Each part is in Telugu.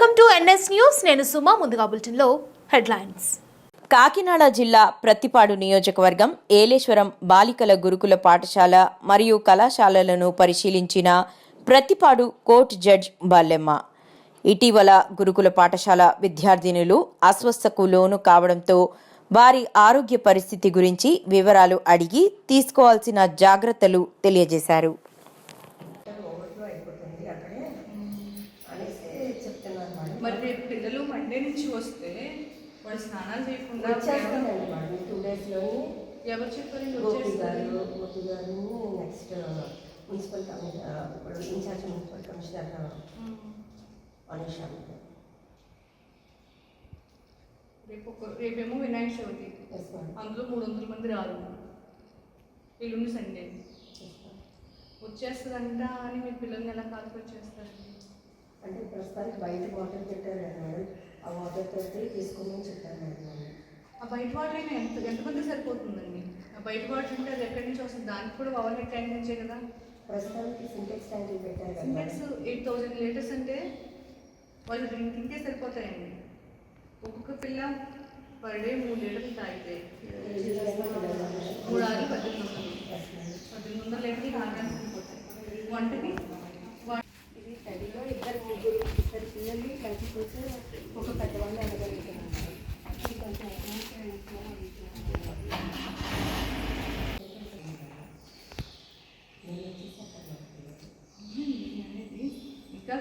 Welcome to NS news. నేను సుమా ముందుగా బులెటిన్లో హెడ్లైన్స్. కాకినాడ జిల్లా ప్రతిపాడు నియోజకవర్గం ఏలేశ్వరం బాలికల గురుకుల పాఠశాల మరియు కళాశాలలను పరిశీలించిన ప్రతిపాడు కోర్టు జడ్జ్ బాలెమ్మ. ఇటీవల గురుకుల పాఠశాల విద్యార్థినులు అస్వస్థకు లోను కావడంతో వారి ఆరోగ్య పరిస్థితి గురించి వివరాలు అడిగి తీసుకోవాల్సిన జాగ్రత్తలు తెలియజేశారు. మరి రేపు పిల్లలు మండే నుంచి వస్తే వాళ్ళు స్నానాలు చేయకుండా వచ్చేస్తానండి టూ డేస్లోని ఎవరు చెప్పారండి గోపి వచ్చేస్తారు గారు గోపి గారు next municipal commissioner incharge municipal commissioner Anish రేపు రేపేమో వినాయక చవితి. అందులో మూడు వందల మంది రాదు ఎల్లుండి సండే వచ్చేస్తుందంట అని మీ పిల్లల్ని ఎలా కాదు వచ్చేస్తారండి అంటే ప్రస్తుతానికి బయట వాటర్ పెట్టారు కదా మేడం. ఆ వాటర్ తోటి తీసుకోమని చెప్పారు మేడం ఆ బయట వాటర్ అయినా ఎంత ఎంతమంది సరిపోతుందండి? ఆ బయట వాటర్ అంటే అది ఎక్కడి నుంచి వస్తుంది? దానికి కూడా ఓవర్ హెడ్ ట్యాంక్ నుంచే కదా? ప్రస్తుతానికి సింటెక్స్ ట్యాంకులు పెట్టారు కదా సింటెక్స్ ఎయిట్ థౌజండ్ లీటర్స్ అంటే వాళ్ళు డ్రింకింగ్కే సరిపోతాయండి. ఒక్కొక్క పిల్ల పర్ డే మూడు లీటర్లు తాగితే మూడు ఆరు పద్దెనిమిది వందలు. పద్దెనిమిది వందల లీటర్లు తాగడానికి వంటకి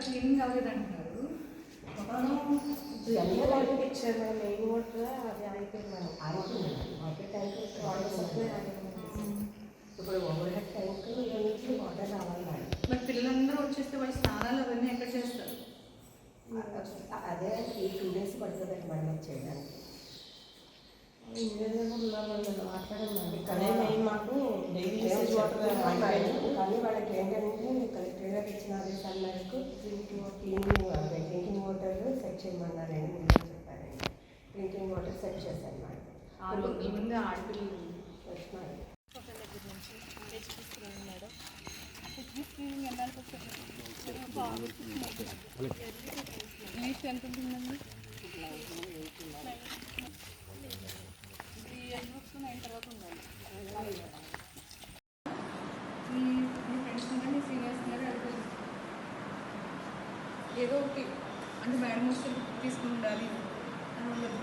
క్లీనింగ్ అవ్వలేదు అంటున్నారు. ఇచ్చారు. మేడం మెయిన్ వాటర్ అది అయిపోయింది మేడం. అయిపోయింది. వాటర్ ట్యాంక్ వాటర్ సప్లై ఇప్పుడు ఓవర్ హెడ్ ట్యాంక్ నుంచి వాటర్ రావాలి మేడం. మరి పిల్లలందరూ వచ్చేస్తే వాళ్ళ స్నానాలు అవన్నీ ఎక్కడ చేస్తారు? అదే ఈ టూ డేస్ పడుతుంది మేడం చేయడానికి. ఇక్కడే మెయిన్ మాకు యూసేజ్ వాటర్ కానీ వాళ్ళకి ఏంటంటే కలెక్టర్ గారు ఇచ్చిన ఆదేశాల మేరకు క్లీనింగ్ అదే డ్రింకింగ్ వాటర్ సెట్ చేయమన్నారండి ముందే చెప్పారండి. డ్రింకింగ్ వాటర్ సెట్ చేశాను మేడం. మంది ఆడపిల్లలు ఎంత ఉంటుందండి? ఏదో ఒకటి అంటే మేడం వస్తే తీసుకుని ఉండాలి అని ఉండదు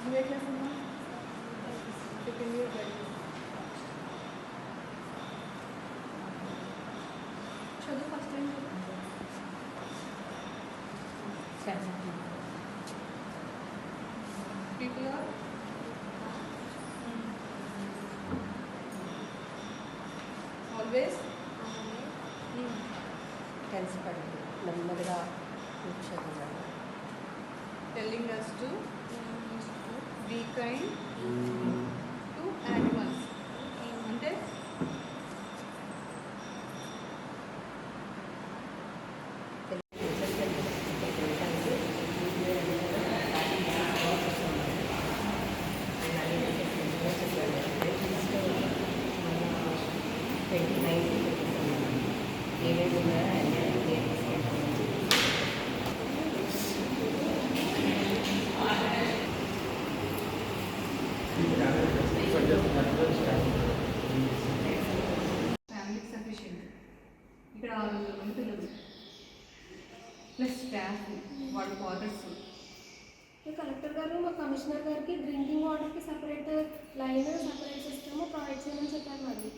నువ్వు ఏ క్లాస్ అమ్మా సెకండ్ ఇయర్ గ్రాడ్యుయేట్ చదువు first time people are always కలిసి పడింది నెమ్మదిగా కూర్చొని telling us to be kind to animals అంటే ట్వంటీ నైన్ ఏమేమి ఉన్నాయో అన్నీ తీసుకెళ్తాం ఫ్యామిలీకి సఫిషియంట్ ఇక్కడ ఆరు వందల మంది పిల్లలు ప్లస్ స్టాఫ్ వాళ్ళ క్వార్టర్స్ కలెక్టర్ గారు మా కమిషనర్ గారికి డ్రింకింగ్ వాటర్కి separate line separate system provide చేయమని చెప్పారు మరి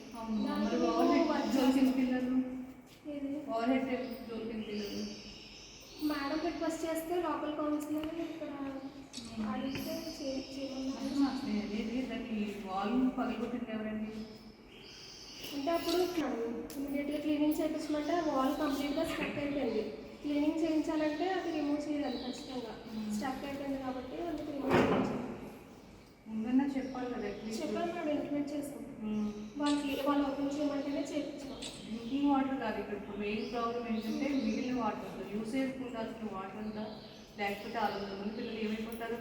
మేడం రిక్వెస్ట్ చేస్తే లోకల్ కౌన్సిలర్ ఇక్కడ అడిగితే పగలగొట్టింది ఎవరండి? అంటే అప్పుడు ఇమీడియట్గా క్లీనింగ్ చేయించమంటే వాల్ కంప్లీట్గా స్టక్ అయిపోయింది. క్లీనింగ్ చేయించాలంటే అది రిమూవ్ చేయాలి ఖచ్చితంగా స్టక్ అయిపోయింది కాబట్టి అందుకు రిమూవ్ చేయించాలి ముందన్నా చెప్పాలి కదా అట్లీస్ట్ చెప్పాను మేడం ఇంప్లిమెంట్ చేస్తాం వాళ్ళకి వాళ్ళు ఓపెన్ చేయమంటేనే చేయించాం డ్రింకింగ్ వాటర్ కాదు ఇక్కడ ఇప్పుడు మెయిన్ ప్రాబ్లం ఏంటంటే మిగిలిన వాటర్ యూసేజ్ ఉండాల్సిన వాటర్ ఉందా లేకపోతే ఆరు వందల మంది పిల్లలు ఏమైపోతారు?